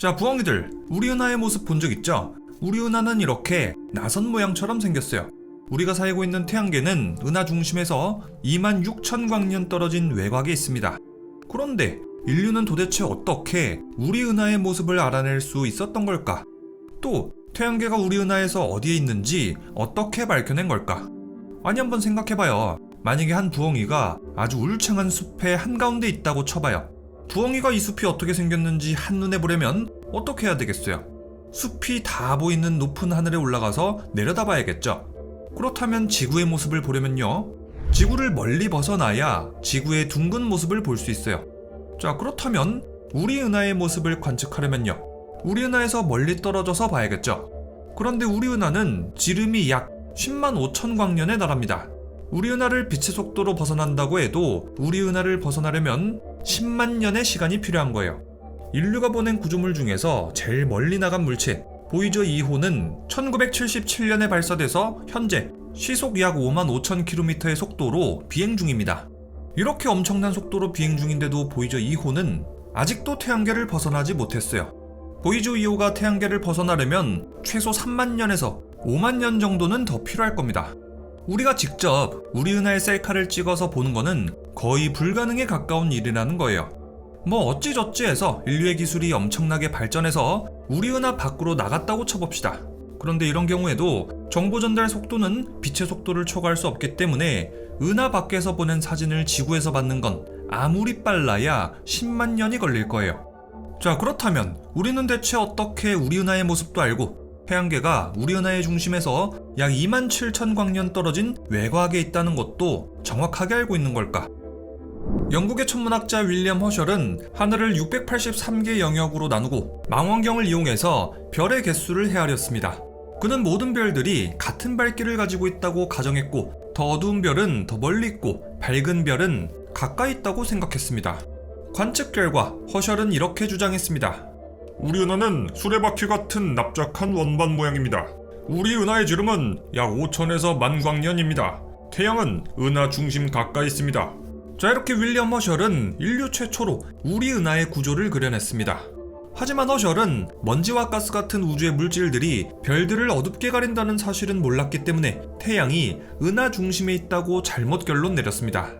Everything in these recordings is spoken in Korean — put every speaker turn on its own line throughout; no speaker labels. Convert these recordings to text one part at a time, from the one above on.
자, 부엉이들, 우리 은하의 모습 본 적 있죠? 우리 은하는 이렇게 나선 모양처럼 생겼어요. 우리가 살고 있는 태양계는 은하 중심에서 2만 6천 광년 떨어진 외곽에 있습니다. 그런데 인류는 도대체 어떻게 우리 은하의 모습을 알아낼 수 있었던 걸까? 또 태양계가 우리 은하에서 어디에 있는지 어떻게 밝혀낸 걸까? 아니 한번 생각해봐요. 만약에 한 부엉이가 아주 울창한 숲의 한가운데 있다고 쳐봐요. 부엉이가 이 숲이 어떻게 생겼는지 한눈에 보려면 어떻게 해야 되겠어요? 숲이 다 보이는 높은 하늘에 올라가서 내려다 봐야겠죠. 그렇다면 지구의 모습을 보려면요. 지구를 멀리 벗어나야 지구의 둥근 모습을 볼 수 있어요. 자, 그렇다면 우리 은하의 모습을 관측하려면요. 우리 은하에서 멀리 떨어져서 봐야겠죠. 그런데 우리 은하는 지름이 약 10만 5천 광년에 달합니다. 우리 은하를 빛의 속도로 벗어난다고 해도 우리 은하를 벗어나려면 10만 년의 시간이 필요한 거예요. 인류가 보낸 구조물 중에서 제일 멀리 나간 물체 보이저 2호는 1977년에 발사돼서 현재 시속 약 5만 5천 킬로미터의 속도로 비행 중입니다. 이렇게 엄청난 속도로 비행 중인데도 보이저 2호는 아직도 태양계를 벗어나지 못했어요. 보이저 2호가 태양계를 벗어나려면 최소 3만 년에서 5만 년 정도는 더 필요할 겁니다. 우리가 직접 우리 은하의 셀카를 찍어서 보는 거는 거의 불가능에 가까운 일이라는 거예요. 뭐 어찌저찌 해서 인류의 기술이 엄청나게 발전해서 우리 은하 밖으로 나갔다고 쳐봅시다. 그런데 이런 경우에도 정보 전달 속도는 빛의 속도를 초과할 수 없기 때문에 은하 밖에서 보낸 사진을 지구에서 받는 건 아무리 빨라야 10만 년이 걸릴 거예요. 자, 그렇다면 우리는 대체 어떻게 우리 은하의 모습도 알고 태양계가 우리 은하의 중심에서 약 2만 7천 광년 떨어진 외곽에 있다는 것도 정확하게 알고 있는 걸까? 영국의 천문학자 윌리엄 허셜은 하늘을 683개 영역으로 나누고 망원경을 이용해서 별의 개수를 헤아렸습니다. 그는 모든 별들이 같은 밝기를 가지고 있다고 가정했고 더 어두운 별은 더 멀리 있고 밝은 별은 가까이 있다고 생각했습니다. 관측 결과 허셜은 이렇게 주장했습니다.
우리 은하는 수레바퀴 같은 납작한 원반 모양입니다. 우리 은하의 지름은 약 5천에서 만 광년입니다. 태양은 은하 중심 가까이 있습니다.
자 이렇게 윌리엄 허셜은 인류 최초로 우리 은하의 구조를 그려냈습니다. 하지만 허셜은 먼지와 가스 같은 우주의 물질들이 별들을 어둡게 가린다는 사실은 몰랐기 때문에 태양이 은하 중심에 있다고 잘못 결론 내렸습니다.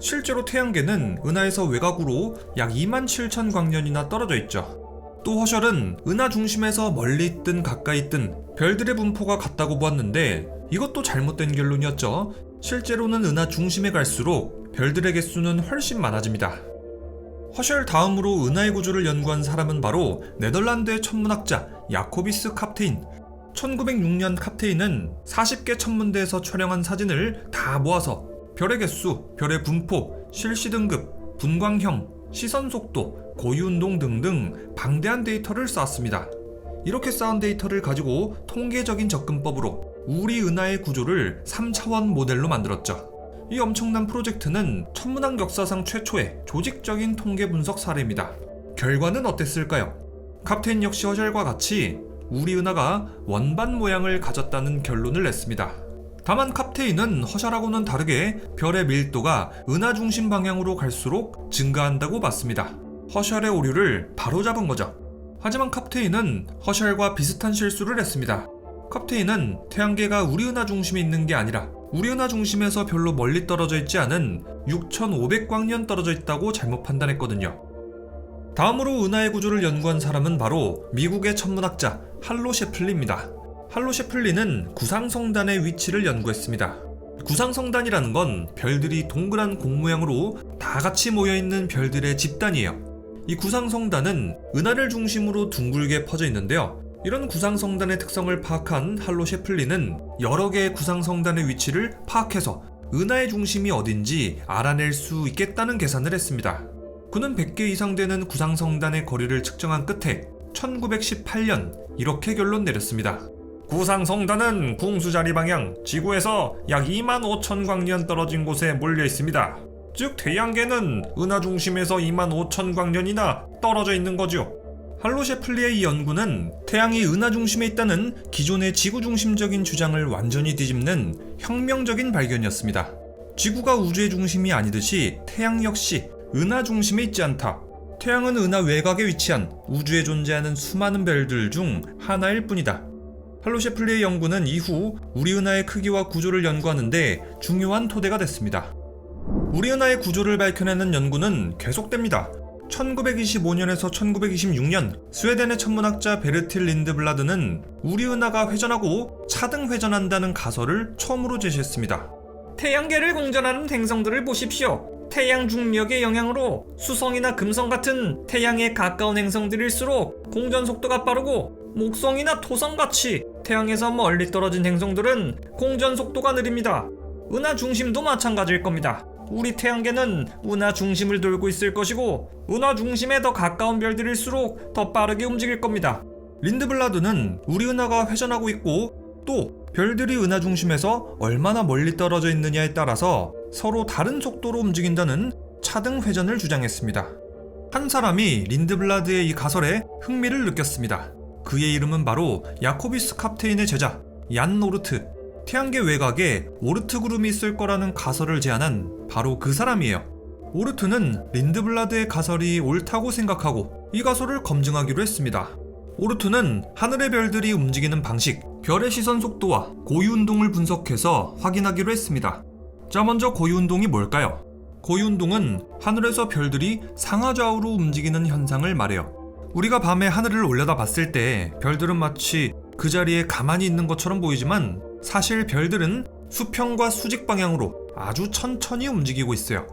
실제로 태양계는 은하에서 외곽으로 약 2만 7천 광년이나 떨어져 있죠. 또 허셜은 은하 중심에서 멀리 있든 가까이 있든 별들의 분포가 같다고 보았는데 이것도 잘못된 결론이었죠. 실제로는 은하 중심에 갈수록 별들의 개수는 훨씬 많아집니다. 허셜 다음으로 은하의 구조를 연구한 사람은 바로 네덜란드의 천문학자 야코비스 캅테인. 1906년 캅테인은 40개 천문대에서 촬영한 사진을 다 모아서 별의 개수, 별의 분포, 실시 등급, 분광형, 시선 속도, 고유 운동 등등 방대한 데이터를 쌓았습니다. 이렇게 쌓은 데이터를 가지고 통계적인 접근법으로 우리 은하의 구조를 3차원 모델로 만들었죠. 이 엄청난 프로젝트는 천문학 역사상 최초의 조직적인 통계 분석 사례입니다. 결과는 어땠을까요? 캡테인 역시 허셜과 같이 우리 은하가 원반 모양을 가졌다는 결론을 냈습니다. 다만 캡테인은 허셜하고는 다르게 별의 밀도가 은하 중심 방향으로 갈수록 증가한다고 봤습니다. 허셜의 오류를 바로잡은 거죠. 하지만 캡테인은 허셜과 비슷한 실수를 했습니다. 캡테인은 태양계가 우리 은하 중심에 있는 게 아니라 우리 은하 중심에서 별로 멀리 떨어져 있지 않은 6,500광년 떨어져 있다고 잘못 판단했거든요. 다음으로 은하의 구조를 연구한 사람은 바로 미국의 천문학자 할로 셰플리입니다. 할로 셰플리는 구상성단의 위치를 연구했습니다. 구상성단이라는 건 별들이 동그란 공 모양으로 다 같이 모여 있는 별들의 집단이에요. 이 구상성단은 은하를 중심으로 둥글게 퍼져 있는데요. 이런 구상성단의 특성을 파악한 할로 셰플리는 여러 개의 구상성단의 위치를 파악해서 은하의 중심이 어딘지 알아낼 수 있겠다는 계산을 했습니다. 그는 100개 이상 되는 구상성단의 거리를 측정한 끝에 1918년 이렇게 결론 내렸습니다.
구상성단은 궁수자리 방향 지구에서 약 2만 5천 광년 떨어진 곳에 몰려 있습니다. 즉 태양계는 은하 중심에서 2만 5천 광년이나 떨어져 있는 거죠.
할로 셰플리의 이 연구는 태양이 은하 중심에 있다는 기존의 지구 중심적인 주장을 완전히 뒤집는 혁명적인 발견이었습니다. 지구가 우주의 중심이 아니듯이 태양 역시 은하 중심에 있지 않다. 태양은 은하 외곽에 위치한 우주에 존재하는 수많은 별들 중 하나일 뿐이다. 할로 셰플리의 연구는 이후 우리 은하의 크기와 구조를 연구하는데 중요한 토대가 됐습니다. 우리 은하의 구조를 밝혀내는 연구는 계속됩니다. 1925년에서 1926년 스웨덴의 천문학자 베르틸 린드블라드는 우리 은하가 회전하고 차등 회전한다는 가설을 처음으로 제시했습니다.
태양계를 공전하는 행성들을 보십시오. 태양 중력의 영향으로 수성이나 금성 같은 태양에 가까운 행성들일수록 공전 속도가 빠르고 목성이나 토성같이 태양에서 멀리 떨어진 행성들은 공전 속도가 느립니다. 은하 중심도 마찬가지일 겁니다. 우리 태양계는 은하 중심을 돌고 있을 것이고 은하 중심에 더 가까운 별들일수록 더 빠르게 움직일 겁니다.
린드블라드는 우리 은하가 회전하고 있고 또 별들이 은하 중심에서 얼마나 멀리 떨어져 있느냐에 따라서 서로 다른 속도로 움직인다는 차등 회전을 주장했습니다. 한 사람이 린드블라드의 이 가설에 흥미를 느꼈습니다. 그의 이름은 바로 야코비스 캅테인의 제자 얀 오르트. 태양계 외곽에 오르트 구름이 있을 거라는 가설을 제안한 바로 그 사람이에요. 오르트는 린드블라드의 가설이 옳다고 생각하고 이 가설을 검증하기로 했습니다. 오르트는 하늘의 별들이 움직이는 방식, 별의 시선 속도와 고유 운동을 분석해서 확인하기로 했습니다. 자, 먼저 고유 운동이 뭘까요? 고유 운동은 하늘에서 별들이 상하좌우로 움직이는 현상을 말해요. 우리가 밤에 하늘을 올려다 봤을 때 별들은 마치 그 자리에 가만히 있는 것처럼 보이지만 사실 별들은 수평과 수직 방향으로 아주 천천히 움직이고 있어요.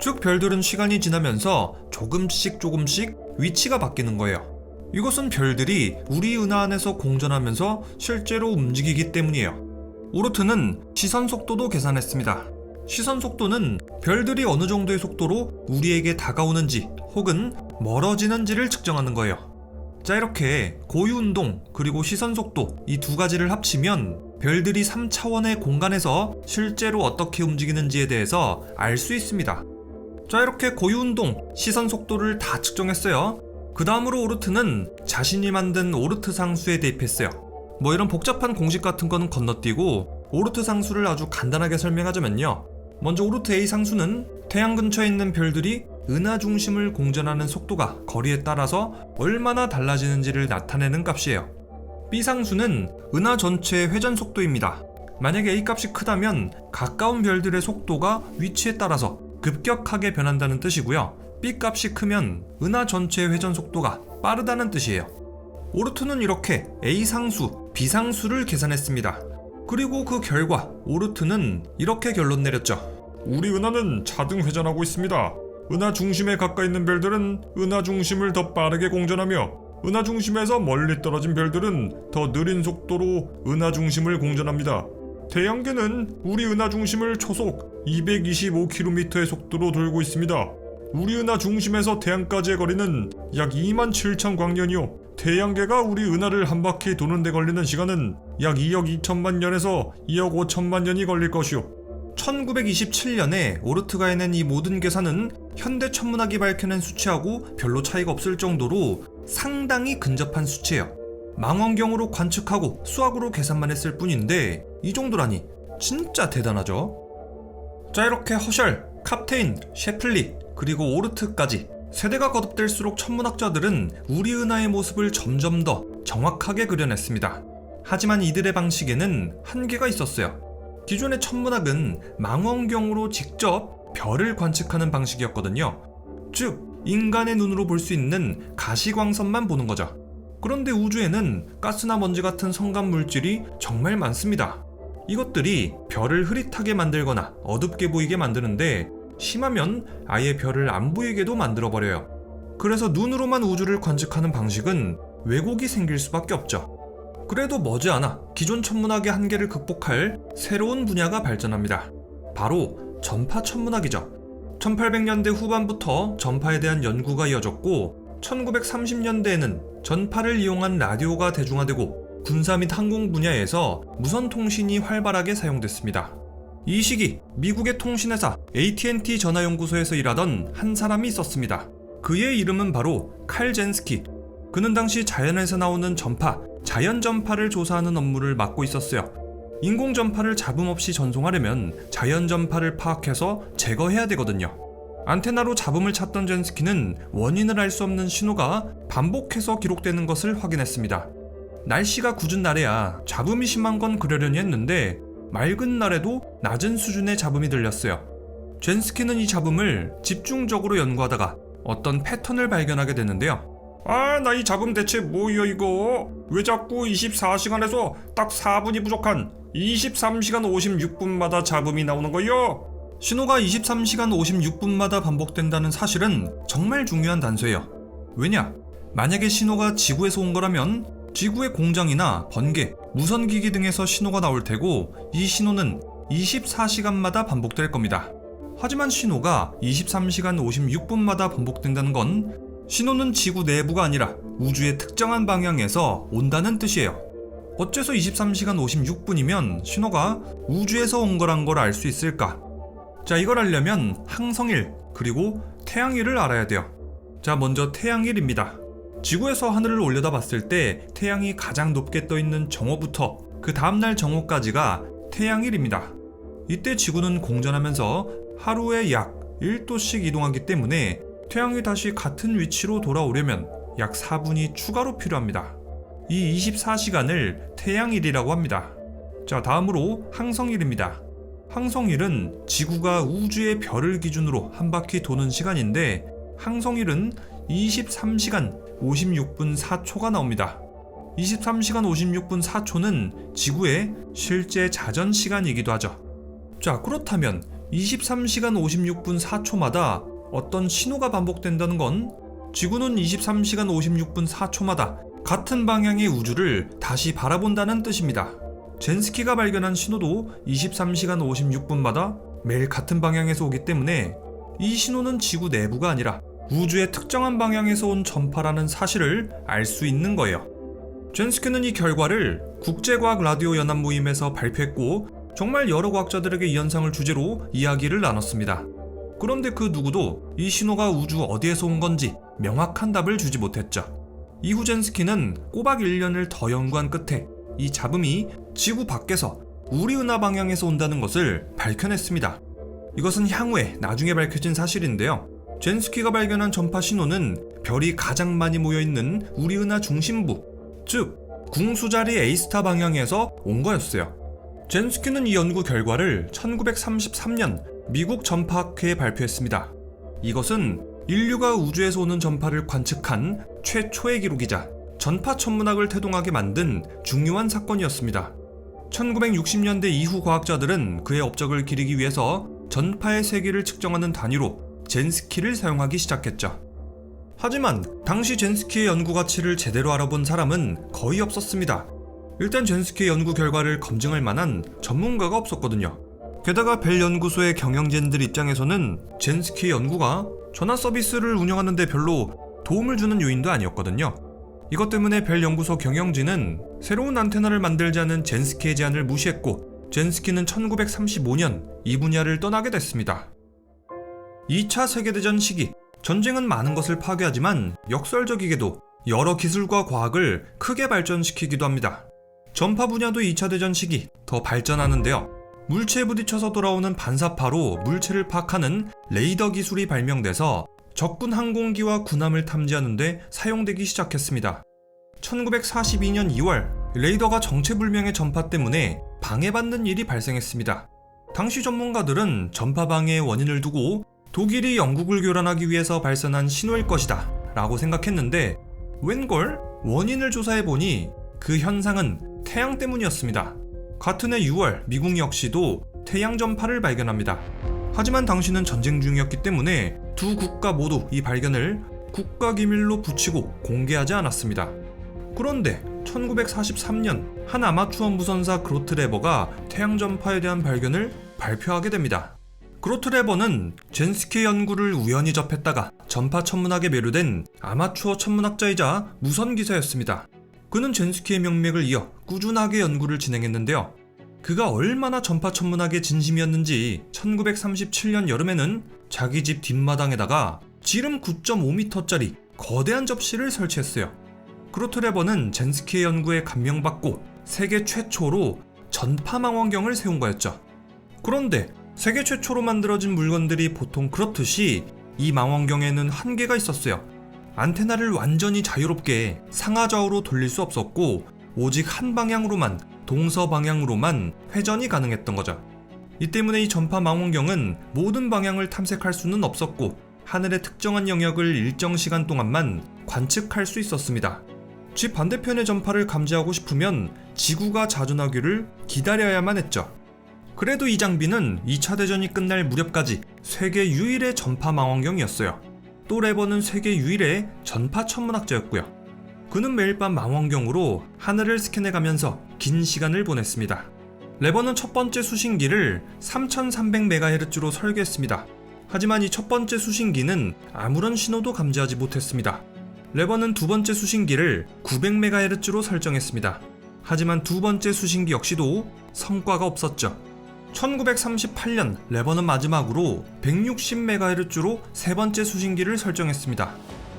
즉 별들은 시간이 지나면서 조금씩 조금씩 위치가 바뀌는 거예요. 이것은 별들이 우리 은하 안에서 공전하면서 실제로 움직이기 때문이에요. 오르트는 시선 속도도 계산했습니다. 시선 속도는 별들이 어느 정도의 속도로 우리에게 다가오는지 혹은 멀어지는지를 측정하는 거예요. 자, 이렇게 고유운동 그리고 시선 속도 이 두 가지를 합치면 별들이 3차원의 공간에서 실제로 어떻게 움직이는지에 대해서 알 수 있습니다. 자, 이렇게 고유운동, 시선 속도를 다 측정했어요. 그 다음으로 오르트는 자신이 만든 오르트 상수에 대입했어요. 뭐 이런 복잡한 공식 같은 거는 건너뛰고 오르트 상수를 아주 간단하게 설명하자면요. 먼저 오르트 A 상수는 태양 근처에 있는 별들이 은하 중심을 공전하는 속도가 거리에 따라서 얼마나 달라지는지를 나타내는 값이에요. B 상수는 은하 전체의 회전 속도입니다. 만약에 A 값이 크다면 가까운 별들의 속도가 위치에 따라서 급격하게 변한다는 뜻이고요. B 값이 크면 은하 전체의 회전 속도가 빠르다는 뜻이에요. 오르트는 이렇게 A 상수, B 상수를 계산했습니다. 그리고 그 결과 오르트는 이렇게 결론 내렸죠.
우리 은하는 차등 회전하고 있습니다. 은하 중심에 가까이 있는 별들은 은하 중심을 더 빠르게 공전하며 은하 중심에서 멀리 떨어진 별들은 더 느린 속도로 은하 중심을 공전합니다. 태양계는 우리 은하 중심을 초속 225km의 속도로 돌고 있습니다. 우리 은하 중심에서 태양까지의 거리는 약 2만 7천 광년이요. 태양계가 우리 은하를 한 바퀴 도는 데 걸리는 시간은 약 2억 2천만 년에서 2억 5천만 년이 걸릴 것이요.
1927년에 오르트가 해낸 이 모든 계산은 현대 천문학이 밝혀낸 수치하고 별로 차이가 없을 정도로 상당히 근접한 수치예요. 망원경으로 관측하고 수학으로 계산만 했을 뿐인데 이 정도라니 진짜 대단하죠. 자 이렇게 허셜, 캅테인, 셰플리 그리고 오르트까지 세대가 거듭될수록 천문학자들은 우리 은하의 모습을 점점 더 정확하게 그려냈습니다. 하지만 이들의 방식에는 한계가 있었어요. 기존의 천문학은 망원경으로 직접 별을 관측하는 방식이었거든요. 즉, 인간의 눈으로 볼 수 있는 가시광선만 보는 거죠. 그런데 우주에는 가스나 먼지 같은 성간 물질이 정말 많습니다. 이것들이 별을 흐릿하게 만들거나 어둡게 보이게 만드는데 심하면 아예 별을 안 보이게도 만들어버려요. 그래서 눈으로만 우주를 관측하는 방식은 왜곡이 생길 수밖에 없죠. 그래도 머지않아 기존 천문학의 한계를 극복할 새로운 분야가 발전합니다. 바로 전파 천문학이죠. 1800년대 후반부터 전파에 대한 연구가 이어졌고 1930년대에는 전파를 이용한 라디오가 대중화되고 군사 및 항공 분야에서 무선 통신이 활발하게 사용됐습니다. 이 시기 미국의 통신회사 AT&T 전화연구소에서 일하던 한 사람이 있었습니다. 그의 이름은 바로 칼 젠스키. 그는 당시 자연에서 나오는 전파, 자연 전파를 조사하는 업무를 맡고 있었어요. 인공 전파를 잡음 없이 전송하려면 자연 전파를 파악해서 제거해야 되거든요. 안테나로 잡음을 찾던 젠스키는 원인을 알 수 없는 신호가 반복해서 기록되는 것을 확인했습니다. 날씨가 궂은 날에야 잡음이 심한 건 그러려니 했는데 맑은 날에도 낮은 수준의 잡음이 들렸어요. 젠스키는 이 잡음을 집중적으로 연구하다가 어떤 패턴을 발견하게 되는데요.
아, 나 이 잡음 대체 뭐여 이거? 왜 자꾸 24시간에서 딱 4분이 부족한 23시간 56분마다 잡음이 나오는 거요?
신호가 23시간 56분마다 반복된다는 사실은 정말 중요한 단서예요. 왜냐? 만약에 신호가 지구에서 온 거라면 지구의 공장이나 번개, 무선기기 등에서 신호가 나올 테고 이 신호는 24시간마다 반복될 겁니다. 하지만 신호가 23시간 56분마다 반복된다는 건 신호는 지구 내부가 아니라 우주의 특정한 방향에서 온다는 뜻이에요. 어째서 23시간 56분이면 신호가 우주에서 온 거란 걸 알 수 있을까? 자, 이걸 알려면 항성일 그리고 태양일을 알아야 돼요. 자, 먼저 태양일입니다. 지구에서 하늘을 올려다 봤을 때 태양이 가장 높게 떠 있는 정오부터 그 다음날 정오까지가 태양일입니다. 이때 지구는 공전하면서 하루에 약 1도씩 이동하기 때문에 태양이 다시 같은 위치로 돌아오려면 약 4분이 추가로 필요합니다. 이 24시간을 태양일이라고 합니다. 자, 다음으로 항성일입니다. 항성일은 지구가 우주의 별을 기준으로 한 바퀴 도는 시간인데 항성일은 23시간 56분 4초가 나옵니다. 23시간 56분 4초는 지구의 실제 자전 시간이기도 하죠. 자, 그렇다면 23시간 56분 4초마다 어떤 신호가 반복된다는 건 지구는 23시간 56분 4초마다 같은 방향의 우주를 다시 바라본다는 뜻입니다. 젠스키가 발견한 신호도 23시간 56분마다 매일 같은 방향에서 오기 때문에 이 신호는 지구 내부가 아니라 우주의 특정한 방향에서 온 전파라는 사실을 알 수 있는 거예요. 젠스키는 이 결과를 국제과학 라디오 연합 모임에서 발표했고 정말 여러 과학자들에게 이 현상을 주제로 이야기를 나눴습니다. 그런데 그 누구도 이 신호가 우주 어디에서 온 건지 명확한 답을 주지 못했죠. 이후 젠스키는 꼬박 1년을 더 연구한 끝에 이 잡음이 지구 밖에서 우리 은하 방향에서 온다는 것을 밝혀냈습니다. 이것은 향후에 나중에 밝혀진 사실인데요. 젠스키가 발견한 전파 신호는 별이 가장 많이 모여 있는 우리 은하 중심부, 즉 궁수자리 A스타 방향에서 온 거였어요. 젠스키는 이 연구 결과를 1933년 미국 전파학회에 발표했습니다. 이것은 인류가 우주에서 오는 전파를 관측한 최초의 기록이자 전파 천문학을 태동하게 만든 중요한 사건이었습니다. 1960년대 이후 과학자들은 그의 업적을 기리기 위해서 전파의 세기를 측정하는 단위로 젠스키를 사용하기 시작했죠. 하지만 당시 젠스키의 연구 가치를 제대로 알아본 사람은 거의 없었습니다. 일단 젠스키의 연구 결과를 검증할 만한 전문가가 없었거든요. 게다가 벨 연구소의 경영진들 입장에서는 젠스키의 연구가 전화 서비스를 운영하는데 별로 도움을 주는 요인도 아니었거든요. 이것 때문에 벨 연구소 경영진은 새로운 안테나를 만들자는 젠스키의 제안을 무시했고 젠스키는 1935년 이 분야를 떠나게 됐습니다. 2차 세계대전 시기 전쟁은 많은 것을 파괴하지만 역설적이게도 여러 기술과 과학을 크게 발전시키기도 합니다. 전파 분야도 2차 대전 시기 더 발전하는데요. 물체에 부딪혀서 돌아오는 반사파로 물체를 파악하는 레이더 기술이 발명돼서 적군 항공기와 군함을 탐지하는데 사용되기 시작했습니다. 1942년 2월 레이더가 정체불명의 전파 때문에 방해받는 일이 발생했습니다. 당시 전문가들은 전파 방해의 원인을 두고 독일이 영국을 교란하기 위해서 발선한 신호일 것이다 라고 생각했는데 웬걸 원인을 조사해보니 그 현상은 태양 때문이었습니다. 같은 해 6월 미국 역시도 태양 전파를 발견합니다. 하지만 당시는 전쟁 중이었기 때문에 두 국가 모두 이 발견을 국가 기밀로 붙이고 공개하지 않았습니다. 그런데 1943년 한 아마추어 무선사 그로트레버가 태양 전파에 대한 발견을 발표하게 됩니다. 그로트레버는 젠스키 연구를 우연히 접했다가 전파 천문학에 매료된 아마추어 천문학자이자 무선 기사였습니다. 그는 젠스키의 명맥을 이어 꾸준하게 연구를 진행했는데요. 그가 얼마나 전파 천문학의 진심이었는지 1937년 여름에는 자기 집 뒷마당에다가 지름 9.5m짜리 거대한 접시를 설치했어요. 크로트레버는 젠스키의 연구에 감명받고 세계 최초로 전파 망원경을 세운 거였죠. 그런데 세계 최초로 만들어진 물건들이 보통 그렇듯이 이 망원경에는 한계가 있었어요. 안테나를 완전히 자유롭게 상하좌우로 돌릴 수 없었고 오직 한 방향으로만 동서 방향으로만 회전이 가능했던 거죠. 이 때문에 이 전파 망원경은 모든 방향을 탐색할 수는 없었고 하늘의 특정한 영역을 일정 시간 동안만 관측할 수 있었습니다. 지 반대편의 전파를 감지하고 싶으면 지구가 자전하기를 기다려야만 했죠. 그래도 이 장비는 2차 대전이 끝날 무렵까지 세계 유일의 전파 망원경이었어요. 또 레버는 세계 유일의 전파 천문학자였고요. 그는 매일 밤 망원경으로 하늘을 스캔해가면서 긴 시간을 보냈습니다. 레버는 첫 번째 수신기를 3300MHz로 설계했습니다. 하지만 이 첫 번째 수신기는 아무런 신호도 감지하지 못했습니다. 레버는 두 번째 수신기를 900MHz로 설정했습니다. 하지만 두 번째 수신기 역시도 성과가 없었죠. 1938년 레버는 마지막으로 160MHz로 세 번째 수신기를 설정했습니다.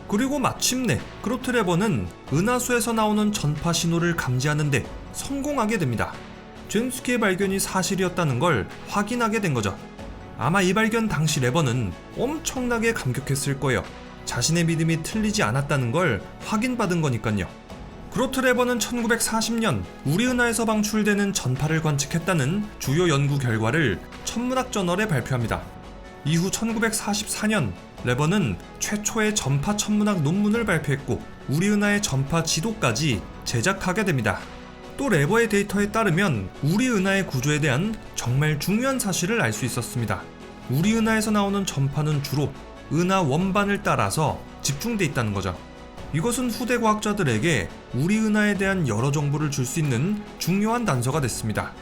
그리고 마침내 그로트 레버는 은하수에서 나오는 전파 신호를 감지하는데 성공하게 됩니다. 젠스키의 발견이 사실이었다는 걸 확인하게 된 거죠. 아마 이 발견 당시 레버는 엄청나게 감격했을 거예요. 자신의 믿음이 틀리지 않았다는 걸 확인받은 거니까요. 그로트 레버는 1940년 우리 은하에서 방출되는 전파를 관측했다는 주요 연구 결과를 천문학 저널에 발표합니다. 이후 1944년 레버는 최초의 전파 천문학 논문을 발표했고 우리 은하의 전파 지도까지 제작하게 됩니다. 또 레버의 데이터에 따르면 우리 은하의 구조에 대한 정말 중요한 사실을 알 수 있었습니다. 우리 은하에서 나오는 전파는 주로 은하 원반을 따라서 집중돼 있다는 거죠. 이것은 후대 과학자들에게 우리 은하에 대한 여러 정보를 줄 수 있는 중요한 단서가 됐습니다.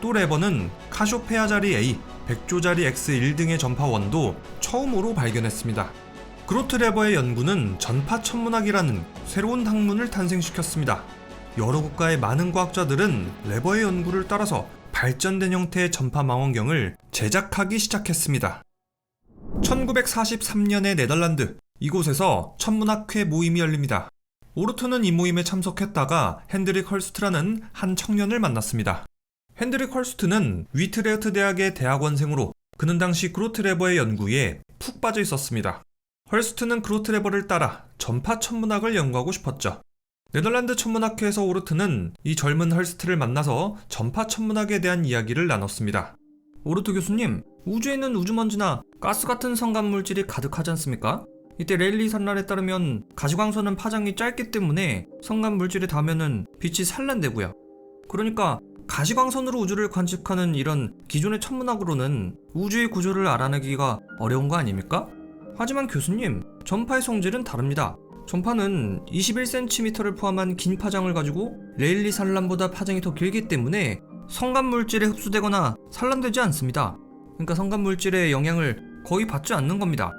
또 레버는 카쇼페아 자리 A, 백조 자리 X1 등의 전파원도 처음으로 발견했습니다. 그로트 레버의 연구는 전파 천문학이라는 새로운 학문을 탄생시켰습니다. 여러 국가의 많은 과학자들은 레버의 연구를 따라서 발전된 형태의 전파 망원경을 제작하기 시작했습니다. 1943년의 네덜란드 이곳에서 천문학회 모임이 열립니다. 오르트는 이 모임에 참석했다가 핸드릭 헐스트라는 한 청년을 만났습니다. 핸드릭 헐스트는 위트레흐트 대학의 대학원생으로 그는 당시 그로트레버의 연구에 푹 빠져 있었습니다. 헐스트는 그로트레버를 따라 전파 천문학을 연구하고 싶었죠. 네덜란드 천문학회에서 오르트는 이 젊은 헐스트를 만나서 전파 천문학에 대한 이야기를 나눴습니다. 오르트 교수님, 우주에는 우주먼지나 가스 같은 성간 물질이 가득하지 않습니까? 이때 레일리 산란에 따르면 가시광선은 파장이 짧기 때문에 성간 물질에 닿으면은 빛이 산란되고요. 그러니까 가시광선으로 우주를 관측하는 이런 기존의 천문학으로는 우주의 구조를 알아내기가 어려운 거 아닙니까? 하지만 교수님, 전파의 성질은 다릅니다. 전파는 21cm를 포함한 긴 파장을 가지고 레일리 산란보다 파장이 더 길기 때문에 성간 물질에 흡수되거나 산란되지 않습니다. 그러니까 성간 물질의 영향을 거의 받지 않는 겁니다.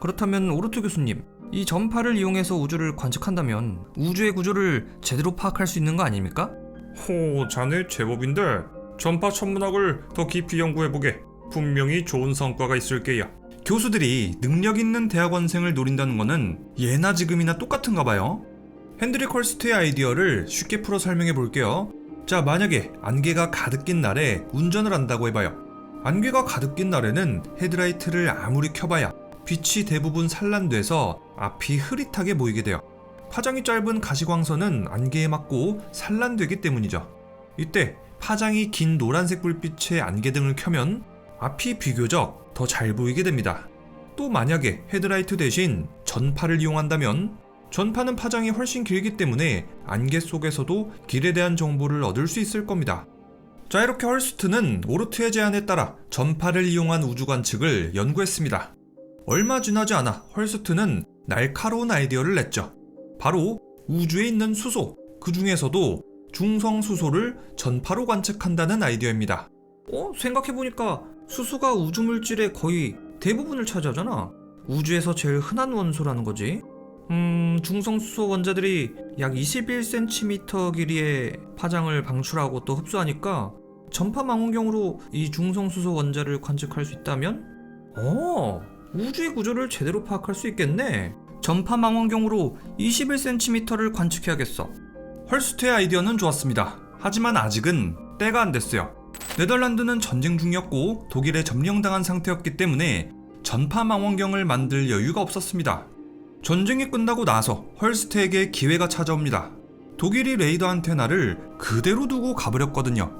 그렇다면 오르트 교수님, 이 전파를 이용해서 우주를 관측한다면 우주의 구조를 제대로 파악할 수 있는 거 아닙니까?
호, 자네 제법인데 전파 천문학을 더 깊이 연구해보게. 분명히 좋은 성과가 있을 게야.
교수들이 능력 있는 대학원생을 노린다는 거는 예나 지금이나 똑같은가 봐요. 핸드릭 헐스트의 아이디어를 쉽게 풀어 설명해 볼게요. 자, 만약에 안개가 가득 낀 날에 운전을 한다고 해봐요. 안개가 가득 낀 날에는 헤드라이트를 아무리 켜봐야 빛이 대부분 산란돼서 앞이 흐릿하게 보이게 돼요. 파장이 짧은 가시광선은 안개에 맞고 산란되기 때문이죠. 이때 파장이 긴 노란색 불빛의 안개등을 켜면 앞이 비교적 더 잘 보이게 됩니다. 또 만약에 헤드라이트 대신 전파를 이용한다면 전파는 파장이 훨씬 길기 때문에 안개 속에서도 길에 대한 정보를 얻을 수 있을 겁니다. 자 이렇게 헐스트는 오르트의 제안에 따라 전파를 이용한 우주 관측을 연구했습니다. 얼마 지나지 않아 헐스트는 날카로운 아이디어를 냈죠. 바로 우주에 있는 수소, 그 중에서도 중성 수소를 전파로 관측한다는 아이디어입니다. 어? 생각해보니까 수소가 우주 물질의 거의 대부분을 차지하잖아. 우주에서 제일 흔한 원소라는 거지. 음, 중성 수소 원자들이 약 21cm 길이의 파장을 방출하고 또 흡수하니까 전파 망원경으로 이 중성 수소 원자를 관측할 수 있다면? 어, 우주의 구조를 제대로 파악할 수 있겠네. 전파 망원경으로 21cm를 관측해야겠어. 헐스트의 아이디어는 좋았습니다. 하지만 아직은 때가 안 됐어요. 네덜란드는 전쟁 중이었고 독일에 점령당한 상태였기 때문에 전파 망원경을 만들 여유가 없었습니다. 전쟁이 끝나고 나서 헐스트에게 기회가 찾아옵니다. 독일이 레이더 안테나를 그대로 두고 가버렸거든요.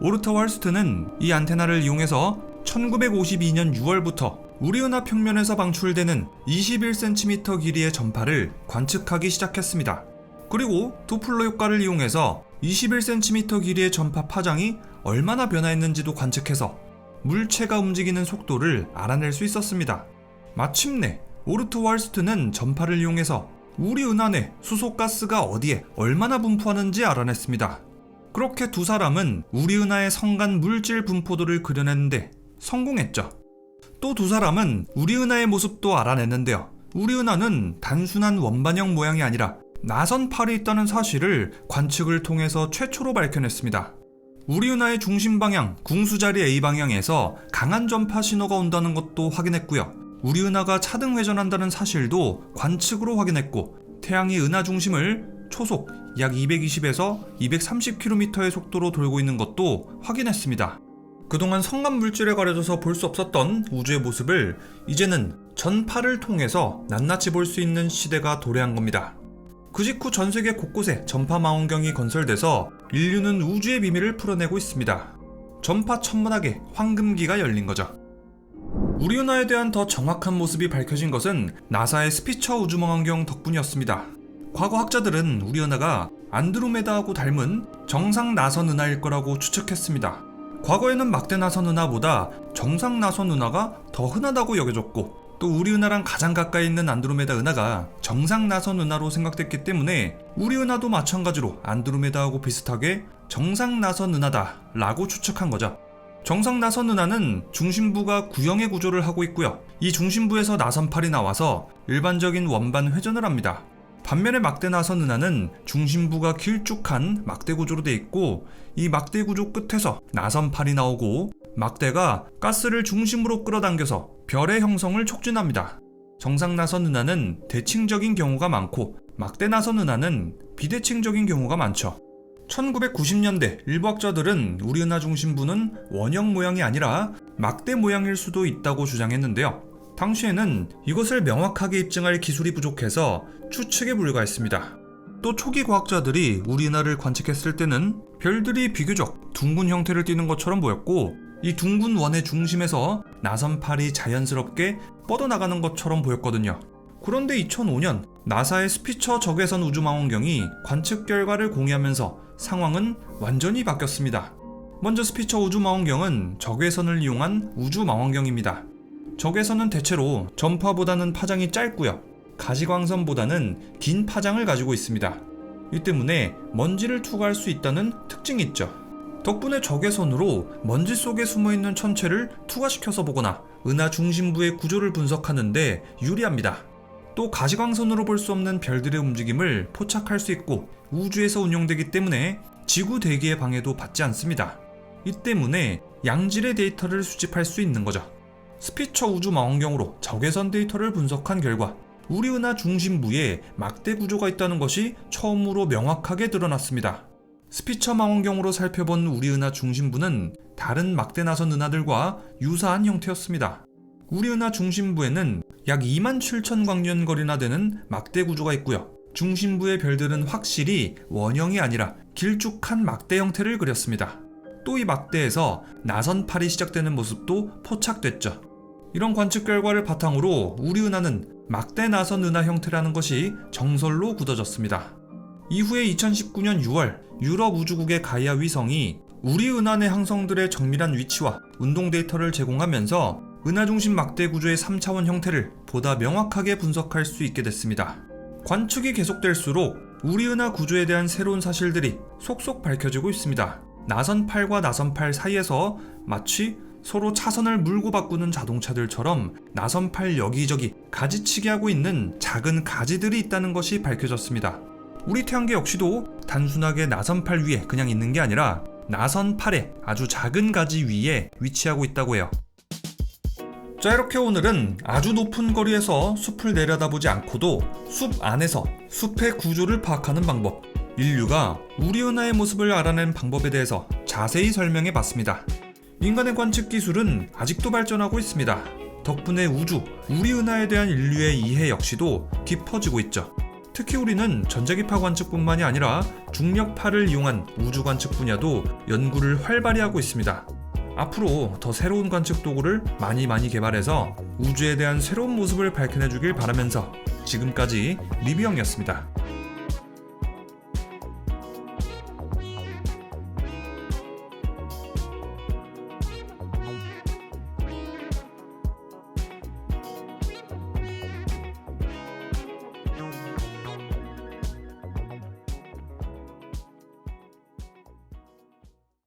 오르터 헐스트는 이 안테나를 이용해서 1952년 6월부터 우리은하 평면에서 방출되는 21cm 길이의 전파를 관측하기 시작했습니다. 그리고 도플러 효과를 이용해서 21cm 길이의 전파 파장이 얼마나 변화했는지도 관측해서 물체가 움직이는 속도를 알아낼 수 있었습니다. 마침내 오르트 왈스트는 전파를 이용해서 우리 은하 내 수소가스가 어디에 얼마나 분포하는지 알아냈습니다. 그렇게 두 사람은 우리 은하의 성간 물질 분포도를 그려냈는데 성공했죠. 또 두 사람은 우리 은하의 모습도 알아냈는데요. 우리 은하는 단순한 원반형 모양이 아니라 나선 팔이 있다는 사실을 관측을 통해서 최초로 밝혀냈습니다. 우리 은하의 중심 방향, 궁수자리 A 방향에서 강한 전파 신호가 온다는 것도 확인했고요. 우리 은하가 차등 회전한다는 사실도 관측으로 확인했고, 태양이 은하 중심을 초속 약 220에서 230km의 속도로 돌고 있는 것도 확인했습니다. 그동안 성간 물질에 가려져서 볼 수 없었던 우주의 모습을 이제는 전파를 통해서 낱낱이 볼 수 있는 시대가 도래한 겁니다. 그 직후 전 세계 곳곳에 전파 망원경이 건설돼서 인류는 우주의 비밀을 풀어내고 있습니다. 전파 천문학의 황금기가 열린 거죠. 우리 은하에 대한 더 정확한 모습이 밝혀진 것은 나사의 스피처 우주망원경 덕분이었습니다. 과거 학자들은 우리 은하가 안드로메다하고 닮은 정상 나선 은하일 거라고 추측했습니다. 과거에는 막대 나선 은하보다 정상 나선 은하가 더 흔하다고 여겨졌고 또 우리 은하랑 가장 가까이 있는 안드로메다 은하가 정상 나선 은하로 생각됐기 때문에 우리 은하도 마찬가지로 안드로메다하고 비슷하게 정상 나선 은하다라고 추측한 거죠. 정상 나선 은하는 중심부가 구형의 구조를 하고 있고요. 이 중심부에서 나선팔이 나와서 일반적인 원반 회전을 합니다. 반면에 막대 나선 은하는 중심부가 길쭉한 막대 구조로 되어 있고 이 막대 구조 끝에서 나선팔이 나오고 막대가 가스를 중심으로 끌어당겨서 별의 형성을 촉진합니다. 정상 나선 은하는 대칭적인 경우가 많고 막대 나선 은하는 비대칭적인 경우가 많죠. 1990년대 일부 학자들은 우리 은하 중심부는 원형 모양이 아니라 막대 모양일 수도 있다고 주장했는데요. 당시에는 이것을 명확하게 입증할 기술이 부족해서 추측에 불과했습니다. 또 초기 과학자들이 우리 은하를 관측했을 때는 별들이 비교적 둥근 형태를 띠는 것처럼 보였고 이 둥근 원의 중심에서 나선팔이 자연스럽게 뻗어나가는 것처럼 보였거든요. 그런데 2005년 나사의 스피처 적외선 우주망원경이 관측 결과를 공개하면서 상황은 완전히 바뀌었습니다. 먼저 스피처 우주망원경은 적외선을 이용한 우주망원경입니다. 적외선은 대체로 전파보다는 파장이 짧고요. 가시광선보다는 긴 파장을 가지고 있습니다. 이 때문에 먼지를 투과할 수 있다는 특징이 있죠. 덕분에 적외선으로 먼지 속에 숨어 있는 천체를 투과시켜서 보거나 은하 중심부의 구조를 분석하는데 유리합니다. 또 가시광선으로 볼 수 없는 별들의 움직임을 포착할 수 있고 우주에서 운용되기 때문에 지구 대기의 방해도 받지 않습니다. 이 때문에 양질의 데이터를 수집할 수 있는 거죠. 스피처 우주 망원경으로 적외선 데이터를 분석한 결과 우리 은하 중심부에 막대 구조가 있다는 것이 처음으로 명확하게 드러났습니다. 스피처 망원경으로 살펴본 우리 은하 중심부는 다른 막대 나선 은하들과 유사한 형태였습니다. 우리 은하 중심부에는 약 2만 7천 광년 거리나 되는 막대 구조가 있고요. 중심부의 별들은 확실히 원형이 아니라 길쭉한 막대 형태를 그렸습니다. 또 이 막대에서 나선팔이 시작되는 모습도 포착됐죠. 이런 관측 결과를 바탕으로 우리 은하는 막대 나선 은하 형태라는 것이 정설로 굳어졌습니다. 이후에 2019년 6월 유럽 우주국의 가이아 위성이 우리 은하 내 항성들의 정밀한 위치와 운동 데이터를 제공하면서 은하 중심 막대 구조의 3차원 형태를 보다 명확하게 분석할 수 있게 됐습니다. 관측이 계속될수록 우리 은하 구조에 대한 새로운 사실들이 속속 밝혀지고 있습니다. 나선팔과 나선팔 사이에서 마치 서로 차선을 물고 바꾸는 자동차들처럼 나선팔 여기저기 가지치기 하고 있는 작은 가지들이 있다는 것이 밝혀졌습니다. 우리 태양계 역시도 단순하게 나선팔 위에 그냥 있는 게 아니라 나선팔의 아주 작은 가지 위에 위치하고 있다고 해요. 자 이렇게 오늘은 아주 높은 거리에서 숲을 내려다보지 않고도 숲 안에서 숲의 구조를 파악하는 방법 인류가 우리 은하의 모습을 알아낸 방법에 대해서 자세히 설명해 봤습니다. 인간의 관측 기술은 아직도 발전하고 있습니다. 덕분에 우주, 우리 은하에 대한 인류의 이해 역시도 깊어지고 있죠. 특히 우리는 전자기파 관측뿐만이 아니라 중력파를 이용한 우주 관측 분야도 연구를 활발히 하고 있습니다. 앞으로 더 새로운 관측 도구를 많이 많이 개발해서 우주에 대한 새로운 모습을 밝혀내 주길 바라면서 지금까지 리뷰형이었습니다.